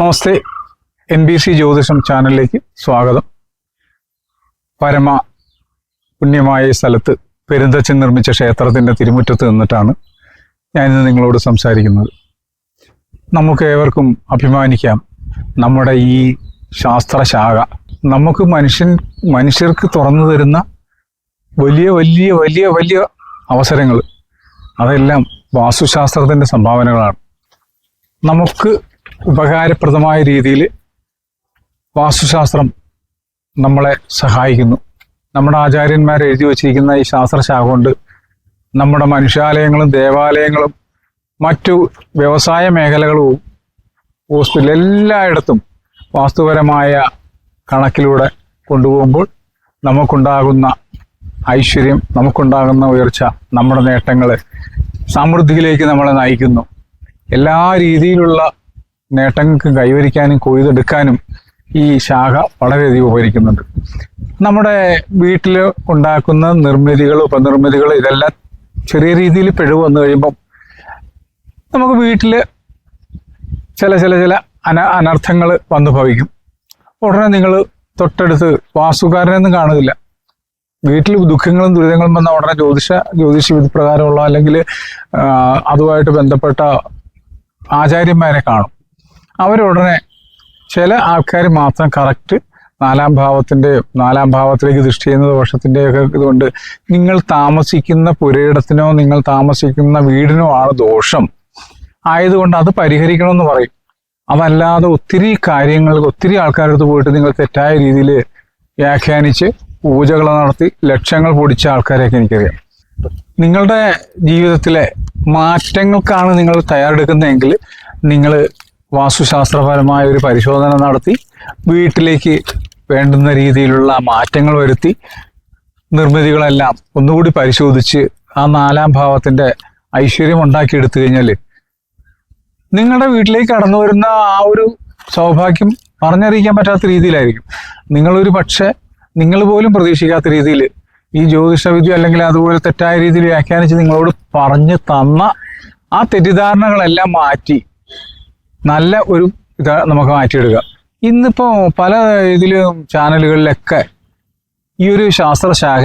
നമസ്തേ. N B C ജ്യോതിഷം ചാനലിലേക്ക് സ്വാഗതം. പരമ പുണ്യമായ സ്ഥലത്ത് പെരുന്തച്ചൻ നിർമ്മിച്ച ക്ഷേത്രത്തിന്റെ തിരുമുറ്റത്ത് നിന്നിട്ടാണ് ഞാനിന്ന് നിങ്ങളോട് സംസാരിക്കുന്നത്. നമുക്ക് ഏവർക്കും അഭിമാനിക്കാം. നമ്മുടെ ഈ ശാസ്ത്രശാഖ നമുക്ക് മനുഷ്യൻ മനുഷ്യർക്ക് തുറന്നു തരുന്ന വലിയ വലിയ വലിയ വലിയ അവസരങ്ങൾ. അതെല്ലാം വാസ്തുശാസ്ത്രത്തിന്റെ സംഭാവനകളാണ്. നമുക്ക് ഉപകാരപ്രദമായ രീതിയിൽ വാസ്തുശാസ്ത്രം നമ്മളെ സഹായിക്കുന്നു. നമ്മുടെ ആചാര്യന്മാർ എഴുതി വച്ചിരിക്കുന്ന ഈ ശാസ്ത്രശാഖ കൊണ്ട് നമ്മുടെ മനുഷ്യാലയങ്ങളും ദേവാലയങ്ങളും മറ്റു വ്യവസായ മേഖലകളും ഹോസ്പിറ്റൽ എല്ലായിടത്തും വാസ്തുപരമായ കണക്കിലൂടെ കൊണ്ടുപോകുമ്പോൾ നമുക്കുണ്ടാകുന്ന ഐശ്വര്യം നമുക്കുണ്ടാകുന്ന ഉയർച്ച നമ്മുടെ നേട്ടങ്ങൾ സമൃദ്ധിയിലേക്ക് നമ്മളെ നയിക്കുന്നു. എല്ലാ രീതിയിലുള്ള നേട്ടങ്ങൾക്ക് കൈവരിക്കാനും കൊയ്തെടുക്കാനും ഈ ശാഖ വളരെയധികം ഉപകരിക്കുന്നുണ്ട്. നമ്മുടെ വീട്ടിൽ ഉണ്ടാക്കുന്ന നിർമ്മിതികൾ ഉപനിർമ്മിതികൾ ഇതെല്ലാം ചെറിയ രീതിയിൽ പിഴവ് വന്നു കഴിയുമ്പം നമുക്ക് വീട്ടിൽ ചില ചില ചില അന അനർത്ഥങ്ങൾ വന്നു ഭവിക്കും. ഉടനെ നിങ്ങൾ തൊട്ടടുത്ത് വാസുകാരനൊന്നും കാണുന്നില്ല. വീട്ടിൽ ദുഃഖങ്ങളും ദുരിതങ്ങളും വന്ന ഉടനെ ജ്യോതിഷ ജ്യോതിഷ വിധി പ്രകാരമുള്ള അല്ലെങ്കിൽ അതുമായിട്ട് ബന്ധപ്പെട്ട ആചാര്യന്മാരെ കാണും. അവരുടനെ ചില ആൾക്കാർ മാത്രം കറക്റ്റ് നാലാം ഭാവത്തിന്റെ നാലാം ഭാവത്തിലേക്ക് ദൃഷ്ടി ചെയ്യുന്ന ദോഷത്തിന്റെയൊക്കെ ഇതുകൊണ്ട് നിങ്ങൾ താമസിക്കുന്ന പുരയിടത്തിനോ നിങ്ങൾ താമസിക്കുന്ന വീടിനോ ആണ് ദോഷം. ആയതുകൊണ്ട് അത് പരിഹരിക്കണമെന്ന് പറയും. അതല്ലാതെ ഒത്തിരി കാര്യങ്ങൾ ഒത്തിരി ആൾക്കാരുടെ പോയിട്ട് നിങ്ങൾ തെറ്റായ രീതിയിൽ വ്യാഖ്യാനിച്ച് പൂജകൾ നടത്തി ലക്ഷങ്ങൾ പൊടിച്ച ആൾക്കാരെയൊക്കെ എനിക്കറിയാം. നിങ്ങളുടെ ജീവിതത്തിലെ മാറ്റങ്ങൾക്കാണ് നിങ്ങൾ തയ്യാറെടുക്കുന്നതെങ്കിൽ നിങ്ങൾ വാസ്തുശാസ്ത്രപരമായ ഒരു പരിശോധന നടത്തി വീട്ടിലേക്ക് വേണ്ടുന്ന രീതിയിലുള്ള മാറ്റങ്ങൾ വരുത്തി നിർമ്മിതികളെല്ലാം ഒന്നുകൂടി പരിശോധിച്ച് ആ നാലാം ഭാവത്തിന്റെ ഐശ്വര്യം ഉണ്ടാക്കിയെടുത്തു കഴിഞ്ഞാൽ നിങ്ങളുടെ വീട്ടിലേക്ക് കടന്നു വരുന്ന ആ ഒരു സൗഭാഗ്യം പറഞ്ഞറിയിക്കാൻ പറ്റാത്ത രീതിയിലായിരിക്കും. നിങ്ങളൊരു പക്ഷേ നിങ്ങൾ പോലും പ്രതീക്ഷിക്കാത്ത രീതിയിൽ ഈ ജ്യോതിഷവിദ്യ അല്ലെങ്കിൽ അതുപോലെ തെറ്റായ രീതിയിൽ വ്യാഖ്യാനിച്ച് നിങ്ങളോട് പറഞ്ഞു തന്ന ആ തെറ്റിദ്ധാരണകളെല്ലാം മാറ്റി നല്ല ഒരു ഇത് നമുക്ക് മാറ്റിയെടുക്കാം ഇന്നിപ്പോ പല ഇതിലും ചാനലുകളിലൊക്കെ ഈ ഒരു ശാസ്ത്രശാഖ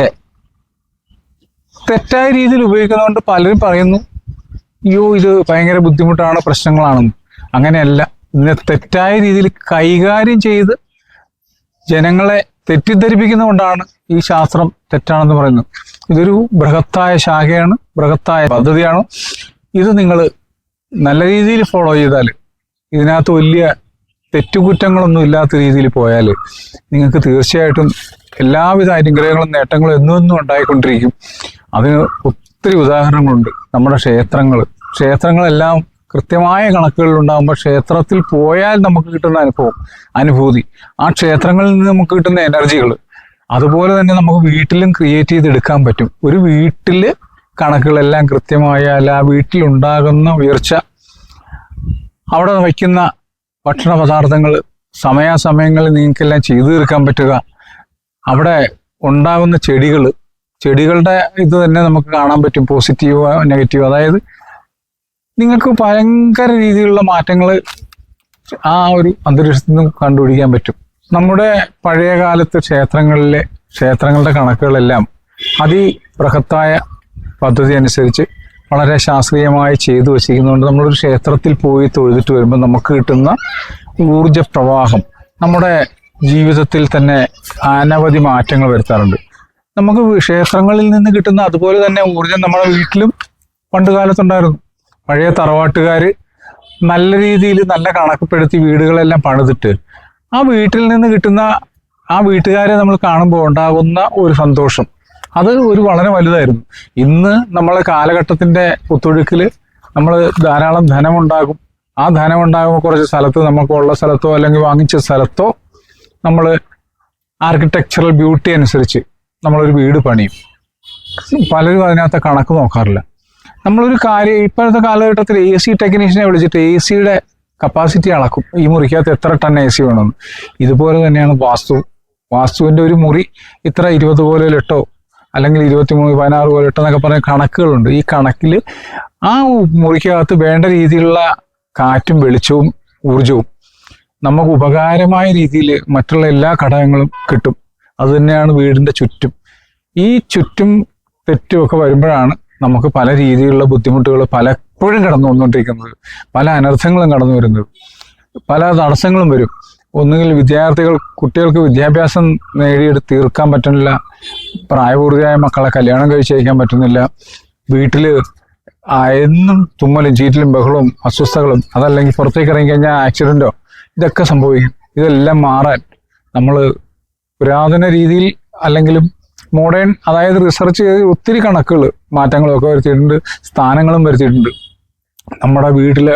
തെറ്റായ രീതിയിൽ ഉപയോഗിക്കുന്നതുകൊണ്ട് പലരും പറയുന്നു അയ്യോ ഇത് ഭയങ്കര ബുദ്ധിമുട്ടാണ് പ്രശ്നങ്ങളാണെന്ന്. അങ്ങനെയല്ല. ഇതിനെ തെറ്റായ രീതിയിൽ കൈകാര്യം ചെയ്ത് ജനങ്ങളെ തെറ്റിദ്ധരിപ്പിക്കുന്നതുകൊണ്ടാണ് ഈ ശാസ്ത്രം തെറ്റാണെന്ന് പറയുന്നത്. ഇതൊരു ബൃഹത്തായ ശാഖയാണ് ബൃഹത്തായ പദ്ധതിയാണ്. ഇത് നിങ്ങൾ നല്ല രീതിയിൽ ഫോളോ ചെയ്താൽ ഇതിനകത്ത് വലിയ തെറ്റുകുറ്റങ്ങളൊന്നും ഇല്ലാത്ത രീതിയിൽ പോയാൽ നിങ്ങൾക്ക് തീർച്ചയായിട്ടും എല്ലാവിധ അനുഗ്രഹങ്ങളും നേട്ടങ്ങളും എന്നും എന്നും ഉണ്ടായിക്കൊണ്ടിരിക്കും. അതിന് ഒത്തിരി ഉദാഹരണങ്ങളുണ്ട്. നമ്മുടെ ക്ഷേത്രങ്ങൾ ക്ഷേത്രങ്ങളെല്ലാം കൃത്യമായ കണക്കുകളിൽ ഉണ്ടാകുമ്പോൾ ക്ഷേത്രത്തിൽ പോയാൽ നമുക്ക് കിട്ടുന്ന അനുഭവം അനുഭൂതി. ആ ക്ഷേത്രങ്ങളിൽ നിന്ന് നമുക്ക് കിട്ടുന്ന എനർജികൾ. അതുപോലെ തന്നെ നമുക്ക് വീട്ടിലും ക്രിയേറ്റ് ചെയ്തെടുക്കാൻ പറ്റും. ഒരു വീട്ടിൽ കണക്കുകളെല്ലാം കൃത്യമായാൽ ആ വീട്ടിലുണ്ടാകുന്ന ഉയർച്ച അവിടെ വയ്ക്കുന്ന ഭക്ഷണ പദാർത്ഥങ്ങൾ സമയാസമയങ്ങളിൽ നിങ്ങൾക്കെല്ലാം ചെയ്തു തീർക്കാൻ പറ്റുക. അവിടെ ഉണ്ടാകുന്ന ചെടികൾ ചെടികളുടെ ഇത് തന്നെ നമുക്ക് കാണാൻ പറ്റും പോസിറ്റീവ് നെഗറ്റീവ് അതായത് നിങ്ങൾക്ക് ഭയങ്കര രീതിയിലുള്ള മാറ്റങ്ങൾ ആ ഒരു അന്തരീക്ഷത്തിൽ നിന്ന് കണ്ടുപിടിക്കാൻ പറ്റും. നമ്മുടെ പഴയ കാലത്ത് ക്ഷേത്രങ്ങളിലെ ക്ഷേത്രങ്ങളുടെ കണക്കുകളെല്ലാം അതിബൃഹത്തായ പദ്ധതി അനുസരിച്ച് വളരെ ശാസ്ത്രീയമായി ചെയ്തു വച്ചിരിക്കുന്നതുകൊണ്ട് നമ്മളൊരു ക്ഷേത്രത്തിൽ പോയി തൊഴുതിട്ട് വരുമ്പോൾ നമുക്ക് കിട്ടുന്ന ഊർജ പ്രവാഹം നമ്മുടെ ജീവിതത്തിൽ തന്നെ അനവധി മാറ്റങ്ങൾ വരുത്താറുണ്ട്. നമുക്ക് ക്ഷേത്രങ്ങളിൽ നിന്ന് കിട്ടുന്ന അതുപോലെ തന്നെ ഊർജം നമ്മുടെ വീട്ടിലും പണ്ട് കാലത്തുണ്ടായിരുന്നു. പഴയ തറവാട്ടുകാർ നല്ല രീതിയിൽ നല്ല കണക്കപ്പെടുത്തി വീടുകളെല്ലാം പണിതിട്ട് ആ വീട്ടിൽ നിന്ന് കിട്ടുന്ന ആ വീട്ടുകാരെ നമ്മൾ കാണുമ്പോൾ ഉണ്ടാകുന്ന ഒരു സന്തോഷം. അത് ഒരു വളരെ വലുതായിരുന്നു. ഇന്ന് നമ്മളെ കാലഘട്ടത്തിന്റെ ഒത്തൊഴുക്കിൽ നമ്മൾ ധാരാളം ധനമുണ്ടാകും. ആ ധനം ഉണ്ടാകുമ്പോൾ കുറച്ച് സ്ഥലത്ത് നമുക്ക് ഉള്ള സ്ഥലത്തോ അല്ലെങ്കിൽ വാങ്ങിച്ച സ്ഥലത്തോ നമ്മൾ ആർക്കിടെക്ചറൽ ബ്യൂട്ടി അനുസരിച്ച് നമ്മളൊരു വീട് പണിയും. പലരും അതിനകത്ത് കണക്ക് നോക്കാറില്ല. നമ്മളൊരു കാര്യം ഇപ്പോഴത്തെ കാലഘട്ടത്തിൽ എ സി ടെക്നീഷ്യനെ വിളിച്ചിട്ട് എ സിയുടെ കപ്പാസിറ്റി അളക്കും. ഈ മുറിക്കകത്ത് എത്ര ടൺ എ സി വേണമെന്ന്. ഇതുപോലെ തന്നെയാണ് വാസ്തു. വാസ്തുവിന്റെ ഒരു മുറി ഇത്ര ഇരുപത് പോലെ ലിട്ടോ അല്ലെങ്കിൽ ഇരുപത്തി മൂന്ന് പതിനാറ് പോലെ എന്നൊക്കെ പറഞ്ഞ കണക്കുകളുണ്ട്. ഈ കണക്കിൽ ആ മുറിക്കകത്ത് വേണ്ട രീതിയിലുള്ള കാറ്റും വെളിച്ചവും ഊർജവും നമുക്ക് ഉപകാരമായ രീതിയിൽ മറ്റുള്ള എല്ലാ ഘടകങ്ങളും കിട്ടും. അത് തന്നെയാണ് വീടിന്റെ ചുറ്റും. ഈ ചുറ്റും തെറ്റുമൊക്കെ വരുമ്പോഴാണ് നമുക്ക് പല രീതിയിലുള്ള ബുദ്ധിമുട്ടുകൾ പലപ്പോഴും കടന്നു വന്നുകൊണ്ടിരിക്കുന്നത് പല അനർത്ഥങ്ങളും കടന്നു വരുന്നത് പല തടസ്സങ്ങളും വരും. ഒന്നുകിൽ വിദ്യാർത്ഥികൾ കുട്ടികൾക്ക് വിദ്യാഭ്യാസം നേടിയെടുത്ത് തീർക്കാൻ പറ്റുന്നില്ല പ്രായപൂർത്തിയായ മക്കളെ കല്യാണം കഴിച്ചയക്കാൻ പറ്റുന്നില്ല വീട്ടിൽ എന്നും തുമ്മലും ചീറ്റലും ബഹളവും അസ്വസ്ഥകളും അതല്ലെങ്കിൽ പുറത്തേക്ക് ഇറങ്ങി കഴിഞ്ഞാൽ ആക്സിഡന്റോ ഇതൊക്കെ സംഭവിക്കും. ഇതെല്ലാം മാറാൻ നമ്മൾ പുരാതന രീതിയിൽ അല്ലെങ്കിലും മോഡേൺ അതായത് റിസർച്ച് ചെയ്ത് ഒത്തിരി കണക്കുകൾ മാറ്റങ്ങളൊക്കെ വരുത്തിയിട്ടുണ്ട് സ്ഥാനങ്ങളും വരുത്തിയിട്ടുണ്ട്. നമ്മുടെ വീട്ടിലെ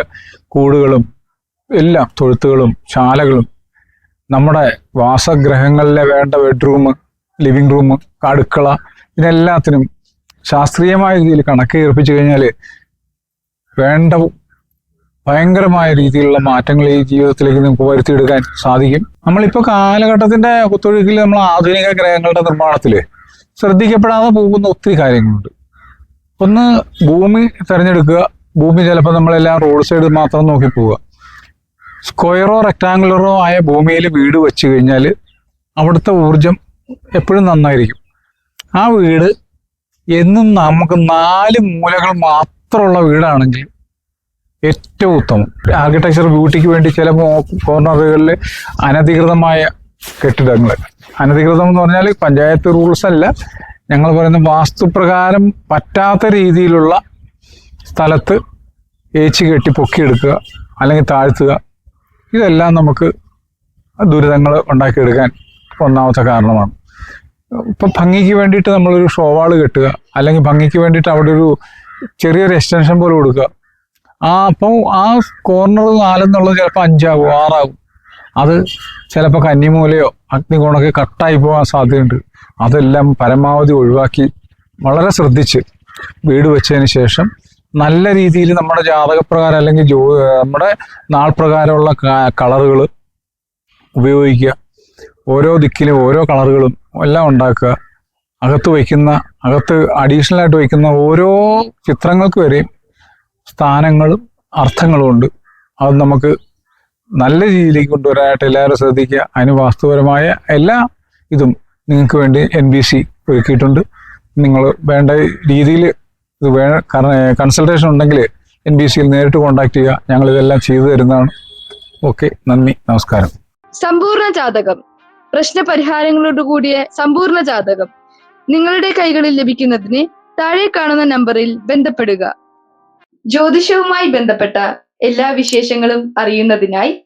കൂടുകളും എല്ലാം തൊഴുത്തുകളും ശാലകളും നമ്മുടെ വാസഗ്രഹങ്ങളിലെ വേണ്ട ബെഡ്റൂം ലിവിംഗ് റൂം അടുക്കള ഇതിനെല്ലാത്തിനും ശാസ്ത്രീയമായ രീതിയിൽ കണക്ക് ഏർപ്പിച്ചു കഴിഞ്ഞാൽ വേണ്ട ഭയങ്കരമായ രീതിയിലുള്ള മാറ്റങ്ങൾ ഈ ജീവിതത്തിലേക്ക് നമുക്ക് വരുത്തിയെടുക്കാൻ സാധിക്കും. നമ്മളിപ്പോൾ കാലഘട്ടത്തിന്റെ കുത്തൊഴുക്കിൽ നമ്മൾ ആധുനിക ഗ്രഹങ്ങളുടെ നിർമ്മാണത്തിൽ ശ്രദ്ധിക്കപ്പെടാതെ പോകുന്ന ഒത്തിരി കാര്യങ്ങളുണ്ട്. ഒന്ന് ഭൂമി തിരഞ്ഞെടുക്കുക. ഭൂമി ചിലപ്പോൾ നമ്മളെല്ലാം റോഡ് സൈഡ് മാത്രം നോക്കി പോവുക സ്ക്വയറോ റെക്ടാങ്കുലറോ ആയ ഭൂമിയിൽ വീട് വെച്ച് കഴിഞ്ഞാൽ അവിടുത്തെ ഊർജം എപ്പോഴും നന്നായിരിക്കും. ആ വീട് എന്നും നമുക്ക് നാല് മൂലകൾ മാത്രമുള്ള വീടാണെങ്കിൽ ഏറ്റവും ഉത്തമം. ആർക്കിടെക്ചർ ബ്യൂട്ടിക്ക് വേണ്ടി ചില കോർണറുകളിൽ അനധികൃതമായ കെട്ടിടങ്ങൾ. അനധികൃതം എന്ന് പറഞ്ഞാൽ പഞ്ചായത്ത് റൂൾസ് അല്ല. ഞങ്ങൾ പറയുന്ന വാസ്തുപ്രകാരം പറ്റാത്ത രീതിയിലുള്ള സ്ഥലത്ത് ഏച്ചി കെട്ടി പൊക്കിയെടുക്കുക അല്ലെങ്കിൽ താഴ്ത്തുക ഇതെല്ലാം നമുക്ക് ദുരിതങ്ങൾ ഉണ്ടാക്കിയെടുക്കാൻ ഒന്നാമത്തെ കാരണമാണ്. ഇപ്പം ഭംഗിക്ക് വേണ്ടിയിട്ട് നമ്മളൊരു ഷോവാൾ കെട്ടുക അല്ലെങ്കിൽ ഭംഗിക്ക് വേണ്ടിയിട്ട് അവിടെ ഒരു ചെറിയൊരു എക്സ്റ്റൻഷൻ പോലെ കൊടുക്കുക. ആ അപ്പോൾ ആ കോർണർ നാലെന്നുള്ളത് ചിലപ്പോൾ അഞ്ചാകും ആറാകും അത് ചിലപ്പോൾ കന്നിമൂലയോ അഗ്നികോണൊക്കെ കട്ടായി പോകാൻ സാധ്യതയുണ്ട്. അതെല്ലാം പരമാവധി ഒഴിവാക്കി വളരെ ശ്രദ്ധിച്ച് വീട് വെച്ചതിന് ശേഷം നല്ല രീതിയിൽ നമ്മുടെ ജാതകപ്രകാരം അല്ലെങ്കിൽ ജോ നമ്മുടെ നാൾ പ്രകാരമുള്ള കളറുകൾ ഉപയോഗിക്കുക. ഓരോ ദിക്കിലും ഓരോ കളറുകളും എല്ലാം ഉണ്ടാക്കുക. അകത്ത് വയ്ക്കുന്ന അകത്ത് അഡീഷണൽ ആയിട്ട് വയ്ക്കുന്ന ഓരോ ചിത്രങ്ങൾക്ക് വരെയും സ്ഥാനങ്ങളും അർത്ഥങ്ങളും ഉണ്ട്. അത് നമുക്ക് നല്ല രീതിയിലേക്ക് കൊണ്ടുവരാനായിട്ട് എല്ലാവരും ശ്രദ്ധിക്കുക. അതിന് വാസ്തുപരമായ എല്ലാ ഇതും നിങ്ങൾക്ക് വേണ്ടി എൻ ബി സി ഒരുക്കിയിട്ടുണ്ട്. നിങ്ങൾ വേണ്ട രീതിയിൽ ഇത് വേ കൺസൾട്ടേഷൻ ഉണ്ടെങ്കിൽ എൻ ബി സിയിൽ നേരിട്ട് കോൺടാക്ട് ചെയ്യുക. ഞങ്ങൾ ഇതെല്ലാം ചെയ്തു തരുന്നതാണ്. ഓക്കെ നന്ദി നമസ്കാരം. സമ്പൂർണ ജാതകം. പ്രശ്ന പരിഹാരങ്ങളോട് കൂടിയ സമ്പൂർണ ജാതകം. നിങ്ങളുടെ കൈകളിൽ ലഭിക്കുന്നതിന് താഴെ കാണുന്ന നമ്പറിൽ ബന്ധപ്പെടുക. ജ്യോതിഷവുമായി ബന്ധപ്പെട്ട എല്ലാ വിശേഷങ്ങളും അറിയുന്നതിനായി